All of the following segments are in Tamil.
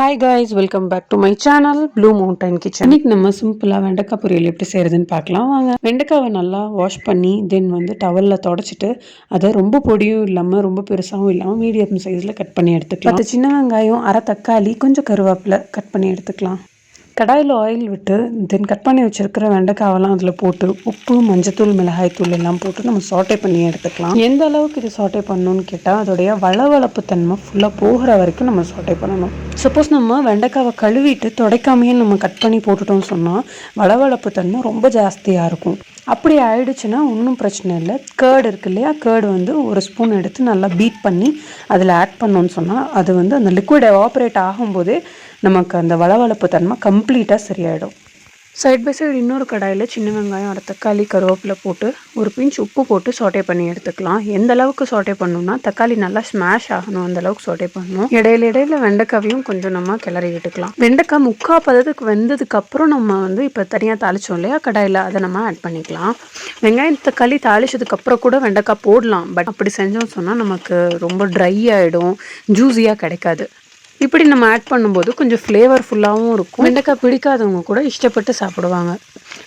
Hi guys welcome back to my channel blue mountain kitchen இன்னைக்கு நம்ம சிம்பிளாக வெண்டைக்காய் பொரியல் எப்படி செய்யறதுன்னு பார்க்கலாம். வாங்க. வெண்டைக்காவை நல்லா வாஷ் பண்ணி தென் வந்து டவலில் தொடச்சிட்டு அதை ரொம்ப பொடியும் இல்லாமல் ரொம்ப பெருசாகவும் இல்லாமல் மீடியம் சைஸில் கட் பண்ணி எடுத்துக்கலாம். அது சின்ன வெங்காயம் அரை தக்காளி கொஞ்சம் கருவேப்பிலை கட் பண்ணி எடுத்துக்கலாம். கடாயில் ஆயில் விட்டு தென் கட் பண்ணி வச்சுருக்கிற வெண்டைக்காவெல்லாம் அதில் போட்டு உப்பு மஞ்சத்தூள் மிளகாய் தூள் எல்லாம் போட்டு நம்ம சாட்டை பண்ணி எடுத்துக்கலாம். எந்த அளவுக்கு இது சாட்டை பண்ணணும்னு கேட்டால் அதோடைய வளவளப்பு தன்மை ஃபுல்லாக போகிற வரைக்கும் நம்ம சாட்டை பண்ணணும். சப்போஸ் நம்ம வெண்டைக்காவை கழுவிட்டு துடைக்காமையே நம்ம கட் பண்ணி போட்டுட்டோம்னு சொன்னால் வளவளப்பு தன்மை ரொம்ப ஜாஸ்தியாக இருக்கும். அப்படி ஆயிடுச்சுன்னா ஒன்றும் பிரச்சனை இல்லை. கேர்டு இருக்கு இல்லையா? கேர்டு வந்து ஒரு ஸ்பூன் எடுத்து நல்லா பீட் பண்ணி அதில் ஆட் பண்ணோன்னு சொன்னால் அது வந்து அந்த லிக்விட் எவாப்ரேட் ஆகும்போதே நமக்கு அந்த வளவளப்பு தன்மை கம்ப்ளீட்டாக சரியாயிடும். சைட் பை சைடு இன்னொரு கடாயில் சின்ன வெங்காயம் அரை தக்காளி கருவேப்பிலை போட்டு ஒரு பிஞ்ச் உப்பு போட்டு சோட்டே பண்ணி எடுத்துக்கலாம். எந்த அளவுக்கு சோட்டே பண்ணணும்னா தக்காளி நல்லா ஸ்மாஷ் ஆகணும். அந்த அளவுக்கு சோட்டே பண்ணணும். இடையில இடையில வெண்டைக்காவையும் கொஞ்சம் நம்ம கிளறி விட்டுக்கலாம் வெண்டைக்காய் முக்கா பதத்துக்கு வெந்ததுக்கு அப்புறம் நம்ம வந்து இப்போ தனியாக தாளிச்சோம் இல்லையா? கடாயில் அதை நம்ம ஆட் பண்ணிக்கலாம். வெங்காயம் தக்காளி தாளிச்சதுக்கு அப்புறம் கூட வெண்டைக்காய் போடலாம். பட் அப்படி செஞ்சோம்னு சொன்னால் நமக்கு ரொம்ப ட்ரை ஆகிடும் ஜூஸியாக கிடைக்காது. இப்படி நம்ம ஆட் பண்ணும்போது கொஞ்சம் ஃப்ளேவர்ஃபுல்லாகவும் இருக்கும். வெண்டைக்காய் பிடிக்காதவங்க கூட இஷ்டப்பட்டு சாப்பிடுவாங்க.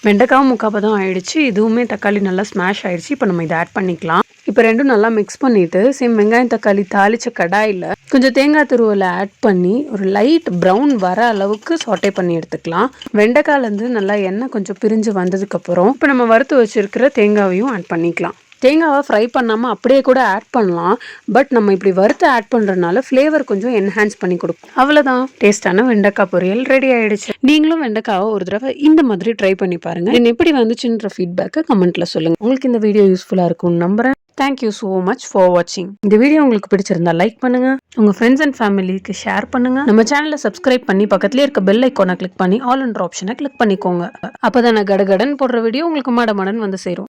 வெண்டைக்காவும் முக்காப்பதம் ஆயிடுச்சு. இதுவுமே தக்காளி நல்லா ஸ்மாஷ் ஆயிடுச்சு. இப்போ நம்ம இதை ஆட் பண்ணிக்கலாம். இப்போ ரெண்டும் நல்லா மிக்ஸ் பண்ணிட்டு சேம் வெங்காயம் தக்காளி தாளிச்ச கடாயில் கொஞ்சம் தேங்காய் துருவலை ஆட் பண்ணி ஒரு லைட் ப்ரௌன் வர அளவுக்கு சாட்டே பண்ணி எடுத்துக்கலாம். வெண்டைக்காயிலேருந்து நல்லா எண்ணெய் கொஞ்சம் பிரிஞ்சு வந்ததுக்கப்புறம் இப்போ நம்ம வறுத்து வச்சிருக்கிற தேங்காவையும் ஆட் பண்ணிக்கலாம். தேங்காவை ஃப்ரை பண்ணாமல் அப்படியே கூட ஆட் பண்ணலாம். பட் நம்ம இப்படி வறுத்து ஆட் பண்ணுறதுனால ஃப்ளேவர் கொஞ்சம் என்ஹான்ஸ் பண்ணி கொடுக்கும். அவ்வளோதான் டேஸ்டான வெண்டைக்காய் பொரியல் ரெடி ஆகிடுச்சு நீங்களும் வெண்டைக்காவை ஒரு தடவை இந்த மாதிரி ட்ரை பண்ணி பாருங்க. என்ன எப்படி வந்துச்சுன்ற ஃபீட்பேக்கை கமெண்ட்டில் சொல்லுங்க. உங்களுக்கு இந்த வீடியோ யூஸ்ஃபுல்லாக இருக்கும்னு நம்புறேன். தேங்க்யூ ஸோ மச் ஃபார் வாட்சிங் இந்த வீடியோ உங்களுக்கு பிடிச்சிருந்தா லைக் பண்ணுங்க. உங்க ஃப்ரெண்ட்ஸ் அண்ட் ஃபேமிலிக்கு ஷேர் பண்ணுங்க. நம்ம சேனலை சப்ஸ்கிரைப் பண்ணி பக்கத்துலேயே இருக்க பெல் ஐக்கானை கிளிக் பண்ணி ஆல் அண்ட் ஆப்ஷனை கிளிக் பண்ணிக்கோங்க. அப்போதான் நான் கடகடன் போடுற வீடியோ உங்களுக்கு மடமடன் வந்து சேரும்.